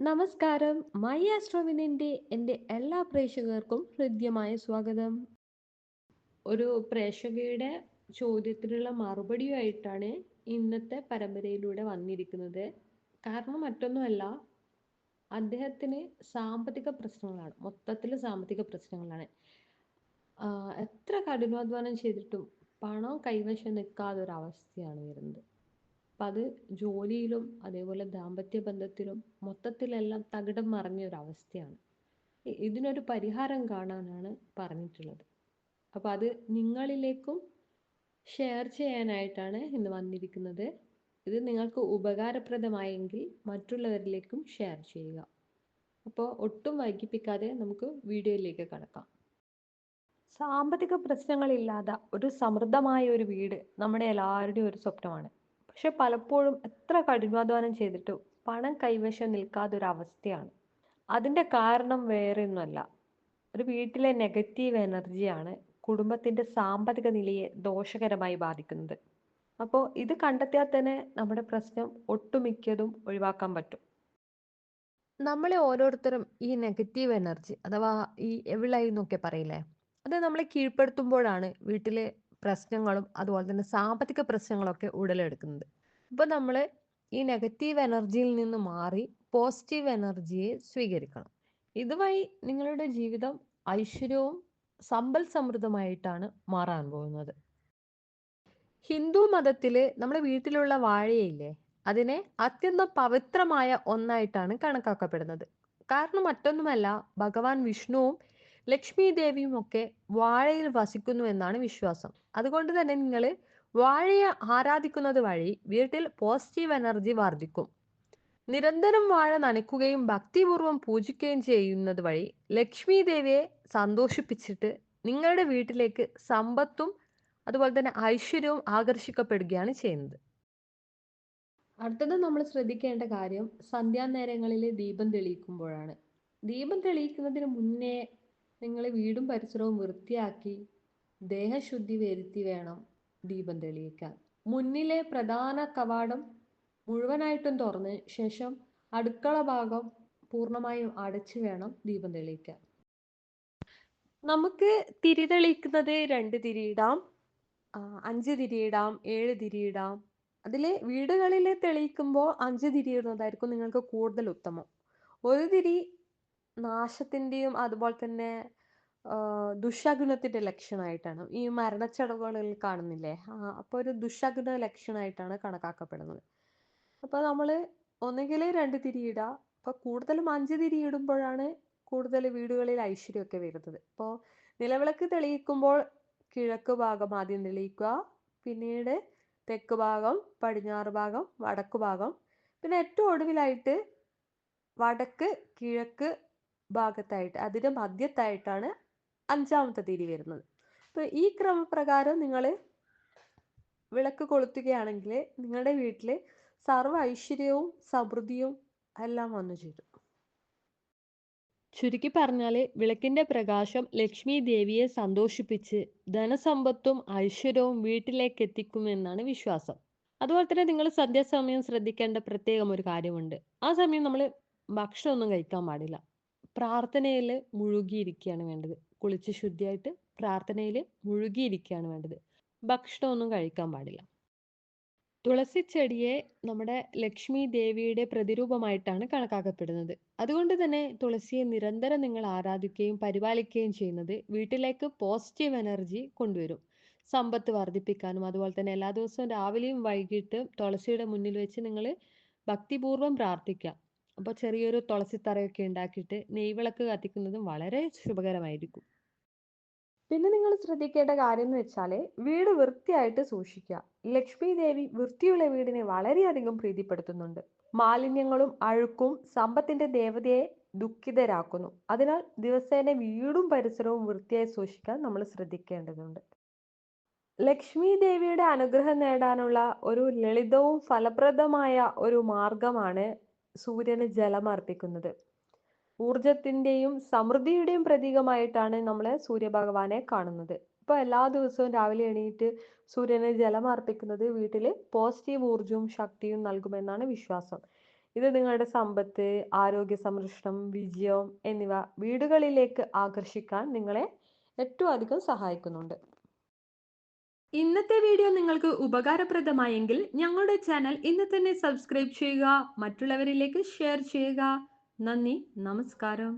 നമസ്കാരം. മൈ ആസ്ട്രോവിനിന്റെ എന്റെ എല്ലാ പ്രേക്ഷകർക്കും ഹൃദ്യമായ സ്വാഗതം. ഒരു പ്രേക്ഷകയുടെ ചോദ്യത്തിനുള്ള മറുപടിയുമായിട്ടാണ് ഇന്നത്തെ പരമ്പരയിലൂടെ വന്നിരിക്കുന്നത്. കാരണം മറ്റൊന്നുമല്ല അദ്ദേഹത്തിന് സാമ്പത്തിക പ്രശ്നങ്ങളാണ്. മൊത്തത്തിൽ സാമ്പത്തിക പ്രശ്നങ്ങളാണ്. എത്ര കഠിനാധ്വാനം ചെയ്തിട്ടും പണം കൈവശം നിൽക്കാതെ ഒരു അവസ്ഥയാണ് വരുന്നത്. അപ്പം അത് ജോലിയിലും അതേപോലെ ദാമ്പത്യ ബന്ധത്തിലും മൊത്തത്തിലെല്ലാം തകിടം മറിഞ്ഞ ഒരു അവസ്ഥയാണ് ഇതിനൊരു പരിഹാരം കാണാനാണ് പറഞ്ഞിട്ടുള്ളത്. അപ്പോൾ അത് നിങ്ങളിലേക്കും ഷെയർ ചെയ്യാനായിട്ടാണ് ഇന്ന് വന്നിരിക്കുന്നത്. ഇത് നിങ്ങൾക്ക് ഉപകാരപ്രദമായെങ്കിൽ മറ്റുള്ളവരിലേക്കും ഷെയർ ചെയ്യുക. അപ്പോൾ ഒട്ടും വൈകിപ്പിക്കാതെ നമുക്ക് വീഡിയോയിലേക്ക് കടക്കാം. സാമ്പത്തിക പ്രശ്നങ്ങളില്ലാതെ ഒരു സമൃദ്ധമായ ഒരു വീട് നമ്മുടെ എല്ലാവരുടെയും ഒരു സ്വപ്നമാണ്. പക്ഷെ പലപ്പോഴും എത്ര കഠിനാധ്വാനം ചെയ്തിട്ടും പണം കൈവശം നിൽക്കാത്തൊരവസ്ഥയാണ്. അതിന്റെ കാരണം വേറെ ഒന്നുമല്ല ഒരു വീട്ടിലെ നെഗറ്റീവ് എനർജിയാണ് കുടുംബത്തിന്റെ സാമ്പത്തിക നിലയെ ദോഷകരമായി ബാധിക്കുന്നത്. അപ്പോൾ ഇത് കണ്ടെത്തിയാൽ തന്നെ നമ്മുടെ പ്രശ്നം ഒട്ടുമിക്കതും ഒഴിവാക്കാൻ പറ്റും. നമ്മളെ ഓരോരുത്തരും ഈ നെഗറ്റീവ് എനർജി അഥവാ ഈ എവിളായി എന്നൊക്കെ പറയില്ലേ? അത് നമ്മളെ കീഴ്പ്പെടുത്തുമ്പോഴാണ് വീട്ടിലെ പ്രശ്നങ്ങളും അതുപോലെ തന്നെ സാമ്പത്തിക പ്രശ്നങ്ങളൊക്കെ ഉടലെടുക്കുന്നത്. ഇപ്പൊ നമ്മൾ ഈ നെഗറ്റീവ് എനർജിയിൽ നിന്ന് മാറി പോസിറ്റീവ് എനർജിയെ സ്വീകരിക്കണം. ഇതുവഴി നിങ്ങളുടെ ജീവിതം ഐശ്വര്യവും സമ്പൽ സമൃദ്ധമായിട്ടാണ് മാറാൻ പോകുന്നത്. ഹിന്ദു മതത്തിൽ നമ്മുടെ വീട്ടിലുള്ള വാഴയില്ലേ അതിനെ അത്യന്തം പവിത്രമായ ഒന്നായിട്ടാണ് കണക്കാക്കപ്പെടുന്നത്. കാരണം മറ്റൊന്നുമല്ല ഭഗവാൻ വിഷ്ണുവും ലക്ഷ്മി ദേവിയും ഒക്കെ വാഴയിൽ വസിക്കുന്നു എന്നാണ് വിശ്വാസം. അതുകൊണ്ട് തന്നെ നിങ്ങൾ വാഴയെ ആരാധിക്കുന്നത് വഴി വീട്ടിൽ പോസിറ്റീവ് എനർജി വർദ്ധിക്കും നിരന്തരം വാഴ നനയ്ക്കുകയും ഭക്തിപൂർവം പൂജിക്കുകയും ചെയ്യുന്നത് വഴി ലക്ഷ്മി ദേവിയെ സന്തോഷിപ്പിച്ചിട്ട് നിങ്ങളുടെ വീട്ടിലേക്ക് സമ്പത്തും അതുപോലെ തന്നെ ഐശ്വര്യവും ആകർഷിക്കപ്പെടുകയാണ് ചെയ്യുന്നത്. അടുത്തത് നമ്മൾ ശ്രദ്ധിക്കേണ്ട കാര്യം സന്ധ്യാനേരങ്ങളിൽ ദീപം തെളിയിക്കുമ്പോഴാണ്. ദീപം തെളിയിക്കുന്നതിന് മുന്നേ നിങ്ങൾ വീടും പരിസരവും വൃത്തിയാക്കി ദേഹശുദ്ധി വരുത്തി വേണം ദീപം തെളിയിക്കാൻ. മുന്നിലെ പ്രധാന കവാടം മുഴുവനായിട്ടും തുറന്ന് ശേഷം അടുക്കള ഭാഗം പൂർണമായും അടച്ചു വേണം ദീപം തെളിയിക്കാൻ. നമുക്ക് തിരി തെളിയിക്കുന്നത് രണ്ട് തിരിയിടാം അഞ്ച് തിരിയിടാം ഏഴ് തിരിയിടാം അതിൽ വീടുകളിൽ തെളിയിക്കുമ്പോൾ അഞ്ച് തിരിയിടുന്നതായിരിക്കും നിങ്ങൾക്ക് കൂടുതൽ ഉത്തമം. ഒരു തിരി നാശത്തിന്റെയും അതുപോലെ തന്നെ ദുഷഗുണത്തിന്റെ ലക്ഷണമായിട്ടാണ് ഈ മരണച്ചടവുകളിൽ കാണുന്നില്ലേ? അപ്പൊ ഒരു ദുഷഗുണ ലക്ഷണമായിട്ടാണ് കണക്കാക്കപ്പെടുന്നത്. അപ്പൊ നമ്മൾ ഒന്നുകിൽ രണ്ട് തിരിയിടുക അപ്പൊ കൂടുതലും അഞ്ച് തിരിയിടുമ്പോഴാണ് കൂടുതൽ വീടുകളിൽ ഐശ്വര്യമൊക്കെ വരുന്നത്. ഇപ്പോൾ നിലവിളക്ക് തെളിയിക്കുമ്പോൾ കിഴക്ക് ഭാഗം ആദ്യം തെളിയിക്കുക. പിന്നീട് തെക്ക് ഭാഗം പടിഞ്ഞാറ് ഭാഗം വടക്ക് ഭാഗം. പിന്നെ ഏറ്റവും ഒടുവിലായിട്ട് വടക്ക് കിഴക്ക് ഭാഗത്തായിട്ട് അതിന്റെ മധ്യത്തായിട്ടാണ് അഞ്ചാമത്തെ തിരി വരുന്നത്. അപ്പൊ ഈ ക്രമപ്രകാരം നിങ്ങൾ വിളക്ക് കൊളുത്തുകയാണെങ്കിൽ നിങ്ങളുടെ വീട്ടിൽ സർവ ഐശ്വര്യവും സമൃദ്ധിയും എല്ലാം വന്നു ചേരും. ചുരുക്കി പറഞ്ഞാൽ വിളക്കിന്റെ പ്രകാശം ലക്ഷ്മി ദേവിയെ സന്തോഷിപ്പിച്ച് ധനസമ്പത്തും ഐശ്വര്യവും വീട്ടിലേക്ക് എത്തിക്കുമെന്നാണ് വിശ്വാസം. അതുപോലെ തന്നെ നിങ്ങൾ സന്ധ്യാസമയം ശ്രദ്ധിക്കേണ്ട പ്രത്യേകം ഒരു കാര്യമുണ്ട്. ആ സമയം നമ്മൾ ഭക്ഷണമൊന്നും കഴിക്കാൻ പാടില്ല. പ്രാർത്ഥനയിൽ മുഴുകിയിരിക്കുകയാണ് വേണ്ടത്. കുളിച്ച് ശുദ്ധിയായിട്ട് പ്രാർത്ഥനയിൽ മുഴുകിയിരിക്കുകയാണ് വേണ്ടത്. ഭക്ഷണമൊന്നും കഴിക്കാൻ പാടില്ല. തുളസി ചെടിയെ നമ്മുടെ ലക്ഷ്മി ദേവിയുടെ പ്രതിരൂപമായിട്ടാണ് കണക്കാക്കപ്പെടുന്നത്. അതുകൊണ്ട് തന്നെ തുളസിയെ നിരന്തരം നിങ്ങൾ ആരാധിക്കുകയും പരിപാലിക്കുകയും ചെയ്യുന്നത് വീട്ടിലേക്ക് പോസിറ്റീവ് എനർജി കൊണ്ടുവരും. സമ്പത്ത് വർദ്ധിപ്പിക്കാനും അതുപോലെ തന്നെ എല്ലാ ദിവസവും രാവിലെയും വൈകിട്ടും തുളസിയുടെ മുന്നിൽ വെച്ച് നിങ്ങൾ ഭക്തിപൂർവം പ്രാർത്ഥിക്കുക. അപ്പോൾ ചെറിയൊരു തുളസിത്തറയൊക്കെ ഉണ്ടാക്കിയിട്ട് നെയ്വിളക്ക് കത്തിക്കുന്നതും വളരെ ശുഭകരമായിരിക്കും. പിന്നെ നിങ്ങൾ ശ്രദ്ധിക്കേണ്ട കാര്യം എന്ന് വെച്ചാൽ വീട് വൃത്തിയായിട്ട് സൂക്ഷിക്കുക. ലക്ഷ്മി ദേവി വൃത്തിയുള്ള വീടിനെ വളരെയധികം പ്രീതിപ്പെടുത്തുന്നുണ്ട്. മാലിന്യങ്ങളും അഴുക്കും സമ്പത്തിന്റെ ദേവതയെ ദുഃഖിതരാക്കുന്നു. അതിനാൽ ദിവസേന വീടും പരിസരവും വൃത്തിയായി സൂക്ഷിക്കാൻ നമ്മൾ ശ്രദ്ധിക്കേണ്ടതുണ്ട്. ലക്ഷ്മി ദേവിയുടെ അനുഗ്രഹം നേടാനുള്ള ഒരു ലളിതവും ഫലപ്രദമായ ഒരു മാർഗമാണ് സൂര്യന് ജലം അർപ്പിക്കുന്നത്. ഊർജത്തിന്റെയും സമൃദ്ധിയുടെയും പ്രതീകമായിട്ടാണ് നമ്മൾ സൂര്യഭഗവാനെ കാണുന്നത്. ഇപ്പൊ എല്ലാ ദിവസവും രാവിലെ എണീറ്റ് സൂര്യന് ജലം അർപ്പിക്കുന്നത് വീട്ടിൽ പോസിറ്റീവ് ഊർജവും ശക്തിയും നൽകുമെന്നാണ് വിശ്വാസം. ഇത് നിങ്ങളുടെ സമ്പത്ത് ആരോഗ്യ സംരക്ഷണം വിജയം എന്നിവ വീടുകളിലേക്ക് ആകർഷിക്കാൻ നിങ്ങളെ ഏറ്റവും അധികം സഹായിക്കുന്നുണ്ട്. ഇന്നത്തെ വീഡിയോ നിങ്ങൾക്ക് ഉപകാരപ്രദമായെങ്കിൽ ഞങ്ങളുടെ ചാനൽ ഇന്ന് തന്നെ സബ്സ്ക്രൈബ് ചെയ്യുക മറ്റുള്ളവരിലേക്ക് ഷെയർ ചെയ്യുക. നന്ദി നമസ്കാരം.